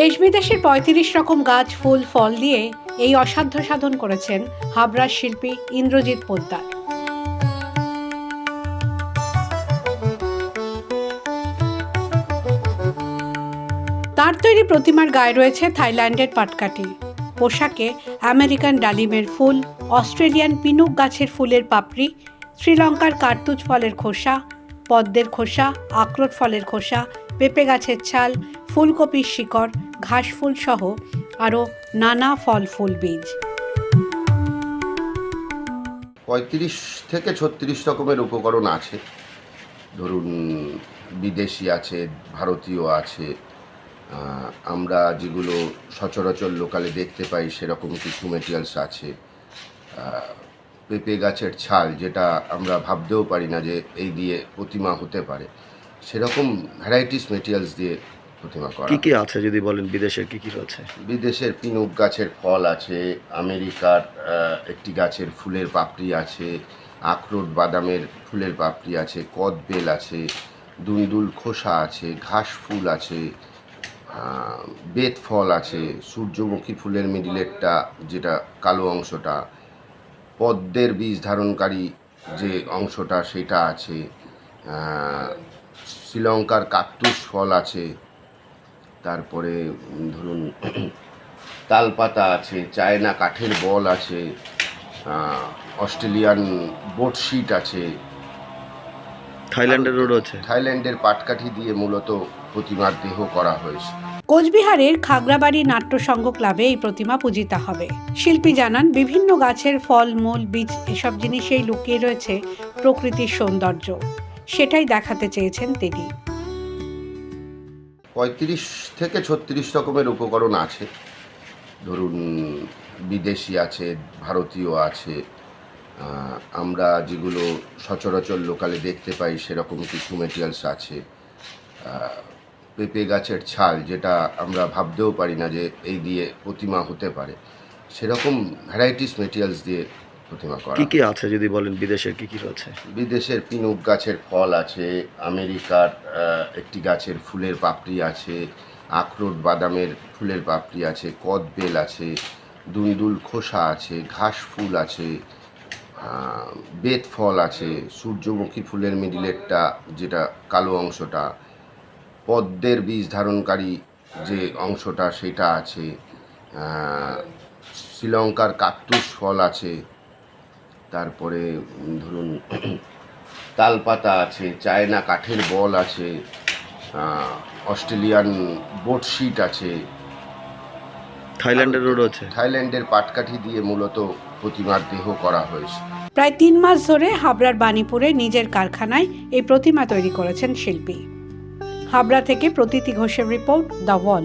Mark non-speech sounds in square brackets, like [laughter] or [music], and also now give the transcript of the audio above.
দেশ বিদেশের পঁয়ত্রিশ রকম গাছ, ফুল, ফল দিয়ে এই অসাধ্য সাধন করেছেন হাবড়ার শিল্পী ইন্দ্রজিৎ পোদ্দার। তার তৈরি প্রতিমার গায়ে রয়েছে থাইল্যান্ডের পাটকাঠি। পোশাকে আমেরিকান ডালিমের ফুল, অস্ট্রেলিয়ান পিনুক গাছের ফুলের পাপড়ি, শ্রীলঙ্কার কার্তুজ ফলের খোসা, পদ্মের খোসা, আখরোট ফলের খোসা, পেঁপে গাছের ছাল, ফুলকপির শিকড় ঘাস ফুল সহ আরও নানা ফল ফুল বীজ। পঁয়ত্রিশ থেকে ছত্রিশ রকমের উপকরণ আছে। ধরুন, বিদেশি আছে, ভারতীয় আছে আমরা যেগুলো সচরাচর লোকালে দেখতে পাই, সেরকম কিছু মেটেরিয়ালস আছে। পেঁপে গাছের ছাল, যেটা আমরা ভাবতেও পারি না যে এই দিয়ে প্রতিমা হতে পারে। সেরকম ভ্যারাইটিস মেটেরিয়ালস দিয়ে প্রতিমা করা। কি কি আছে যদি বলেন বিদেশের কি কি রয়েছে? বিদেশের পিনুক গাছের ফল আছে আমেরিকার একটি গাছের ফুলের পাপড়ি আছে আখরোট বাদামের ফুলের পাপড়ি আছে কদবেল আছে দুলদুল খোসা আছে ঘাস ফুল আছে বেত ফল আছে সূর্যমুখী ফুলের মিডিলেরটা যেটা কালো অংশটা পদ্মের বীজ ধারণকারী যে অংশটা সেটা আছে শ্রীলঙ্কার কাকতুস ফল আছে তারপরে ধরুন [clears throat] তালপাতা আছে চায়না কাঠের বল আছে অস্ট্রেলিয়ান বোট শিট আছে থাইল্যান্ডেরও রয়েছে থাইল্যান্ডের পাটকাঠি দিয়ে মূলত প্রতিমার দেহ করা হয়েছে। কোচবিহারের খাগড়াবাড়ি নাট্য সংঘ ক্লাবে এই প্রতিমা পূজিতা হবে। শিল্পী জানান বিভিন্ন গাছের ফল মূল বীজ এসব জিনিসেই লুকিয়ে রয়েছে প্রকৃতির সৌন্দর্য। সেটাই দেখাতে চেয়েছেন তিনি। পঁয়ত্রিশ থেকে ছত্রিশ রকমের উপকরণ আছে। ধরুন, বিদেশি আছে, ভারতীয় আছে আমরা যেগুলো সচরাচর লোকালে দেখতে পাই, সেরকম কিছু মেটেরিয়ালস আছে। পেঁপে গাছের ছাল, যেটা আমরা ভাবতেও পারি না যে এই দিয়ে প্রতিমা হতে পারে। সেরকম ভ্যারাইটিস মেটেরিয়ালস দিয়ে প্রতিমা করা। কি কি আছে যদি বলেন বিদেশের কি কি রয়েছে? বিদেশের পিনুক গাছের ফল আছে আমেরিকার একটি গাছের ফুলের পাপড়ি আছে আখরোট বাদামের ফুলের পাপড়ি আছে কদবেল আছে দুলদুল খোসা আছে ঘাস ফুল আছে বেত ফল আছে সূর্যমুখী ফুলের মিডিলেরটা যেটা কালো অংশটা পদ্মের বীজ ধারণকারী যে অংশটা সেটা আছে শ্রীলঙ্কার কাকতুস ফল আছে তারপরে ধরুন [clears throat] তালপাতা আছে চায়না কাঠের বল আছে অস্ট্রেলিয়ান বোট শিট আছে। থাইল্যান্ডেরও রয়েছে থাইল্যান্ডের পাটকাঠি দিয়ে মূলত প্রতিমার দেহ করা হয়েছে। প্রায় তিন মাস ধরে হাবড়ার বাণীপুরে নিজের কারখানায় এই প্রতিমা তৈরি করেছেন শিল্পী। হাবড়া থেকে প্রতীতি ঘোষের রিপোর্ট দ্য ওয়াল।